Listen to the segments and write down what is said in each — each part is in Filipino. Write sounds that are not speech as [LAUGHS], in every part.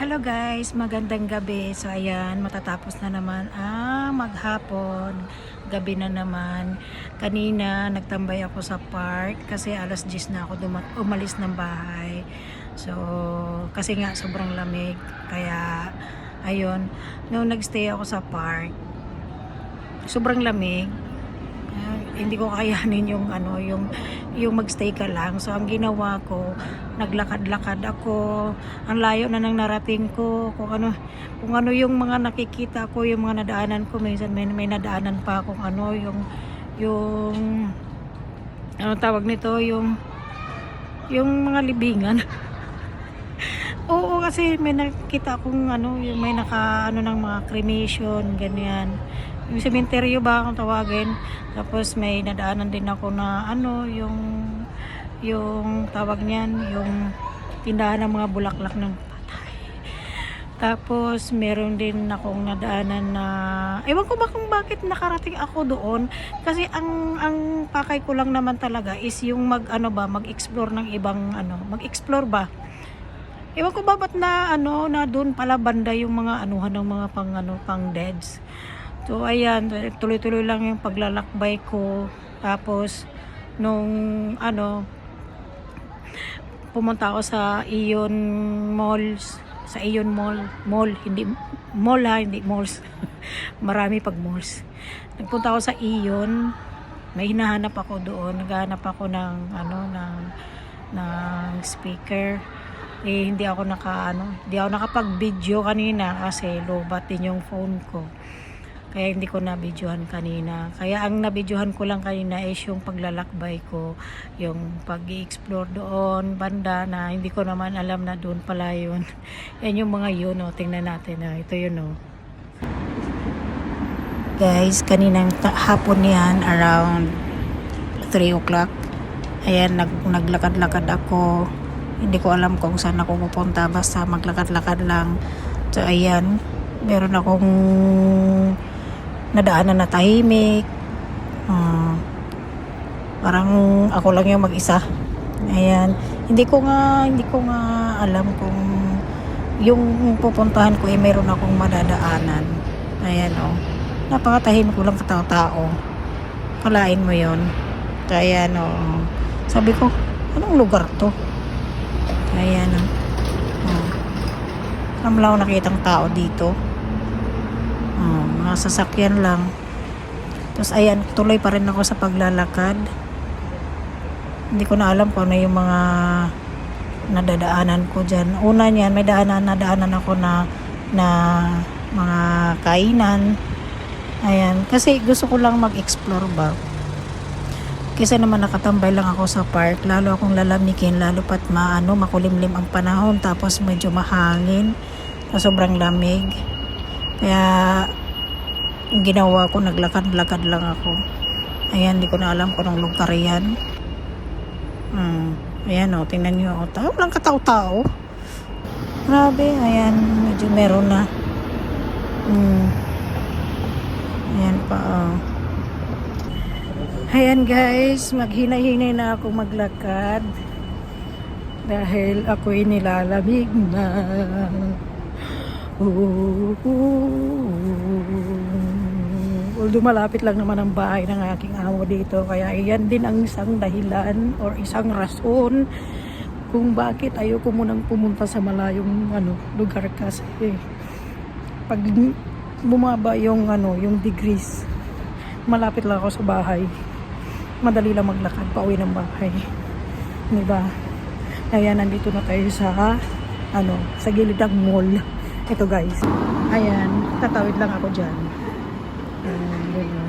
Hello guys, magandang gabi. So ayan, matatapos na naman ang maghapon. Gabi na naman. Kanina nagtambay ako sa park kasi alas 10 na ako umalis ng bahay. So kasi nga sobrang lamig. Kaya ayun, nung nagstay ako sa park, sobrang lamig. Hindi ko kayanin yung ano, yung yung magstay ka lang. So ang ginawa ko, naglakad-lakad ako. Ang layo na nang narating ko kung ano kung ano yung mga nakikita ko, yung mga nadaanan ko. Minsan may, may nadaanan pa kung ano yung yung ano tawag nito, yung yung mga libingan. [LAUGHS] Oo, kasi may nakita akong ano, yung may naka ano ng mga cremation, ganyan. Yung cementerio ba kung tawagin. Tapos may nadaanan din ako na ano, yung yung tawag niyan, yung tindahan ng mga bulaklak ng patay. [LAUGHS] Tapos meron din akong nadaanan na ewan ko ba kung bakit nakarating ako doon kasi ang ang pakay ko lang naman talaga is yung mag ano ba, mag-explore ng ibang ano, mag-explore ba Ewan ko ba ba't na ano na doon pala banda yung mga anuhan ng mga pang ano pang deads. So ayan, tuloy-tuloy lang yung paglalakbay ko. Tapos nung ano pumunta ako sa Ion Malls, sa Ion Mall, mall, hindi mall ha, hindi malls. [LAUGHS] Marami pag malls. Nagpunta ako sa Ion, may hinahanap ako doon, naghahanap ako ng ano ng ng speaker eh hindi ako naka ano, hindi ako nakapag-video kanina kasi lobat din yung phone ko. Kaya hindi ko na videohan kanina. Kaya ang na-videohan ko lang kanina is yung paglalakbay ko, yung pag-explore doon, banda na hindi ko naman alam na doon pala yun. [LAUGHS] Yan yung mga yun, oh. tingnan natin. Oh. Ito yun, oh. Guys, kaninang hapon yan, around 3 o'clock. Ayan, nag naglakad-lakad ako hindi ko alam kung saan ako pupunta basta maglakad-lakad lang so ayan meron akong nadaanan na tahimik. Ah, parang ako lang yung mag-isa. Ayan. Hindi ko nga hindi ko nga alam kung yung pupuntahan ko eh meron akong madadaanan. Ayan oh. Napakatahimik ko lang katao-tao. Kalain mo yon kaya no sabi ko anong lugar to? Ayan. Oh. Alam lang ako nakitang tao dito. Oh, mga sasakyan lang. Tapos ayan, tuloy pa rin ako sa paglalakad. Hindi ko na alam kung ano yung mga nadadaanan ko dyan. Una niyan, may daanan, nadaanan ako na na mga kainan. Ayan. Kasi gusto ko lang mag-explore ba. Kasi naman nakatambay lang ako sa park, lalo akong lalamikin, lalo pat maano, makulimlim ang panahon, tapos medyo mahangin, sobrang lamig. Kaya, ginawa ko, naglakad-lakad lang ako. Ayan, hindi ko na alam kung anong lugar yan. Hmm. Ayan o, tingnan nyo. O, tao lang katao-tao. Grabe, ayan, medyo meron na. Hmm. Ayan pa, oh. Ayan guys, maghinay-hinay na ako maglakad dahil ako'y nilalamig na. Although malapit lang naman ang bahay ng aking amo dito, kaya iyan din ang isang dahilan or isang rason kung bakit ayoko munang pumunta sa malayong ano, lugar kasi pag bumaba yung ano, yung degrees, malapit lang ako sa bahay madali lang maglakad pa uwi ng bahay. Di ba? Ayan, nandito na tayo sa ano, sa gilid ng mall. Ito guys. Ayan, tatawid lang ako dyan. Ayan, yun o.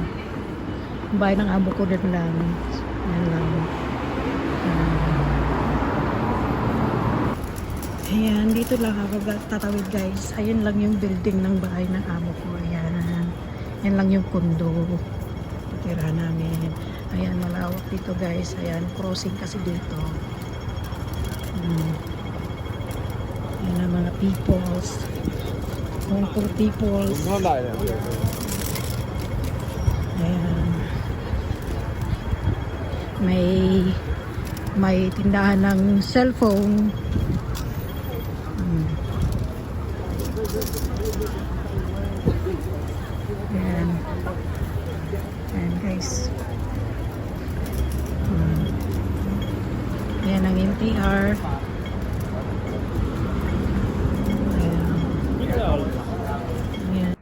Bahay ng amo ko din lang. Ayan lang. Ayan, dito lang ako tatawid guys. Ayan lang yung building ng bahay ng amo ko. Ayan. Yan lang yung kondo. Tira namin. Ayan, malawak dito guys. Ayan, crossing kasi dito. Hmm. Ayan ang mga peoples. Mga poor peoples. Ayan. May may tindahan ng cellphone. Hmm. Ayan. Ayan guys. Hmm. Ayan ang NTR. Ayan. Ayan.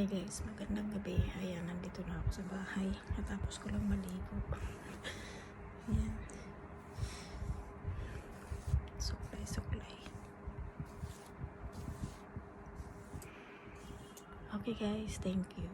Hi guys, magandang gabi. Ayan, nandito na ako sa bahay. Natapos ko lang maligo. [LAUGHS] Ayan. Suklay, suklay. Okay guys, thank you.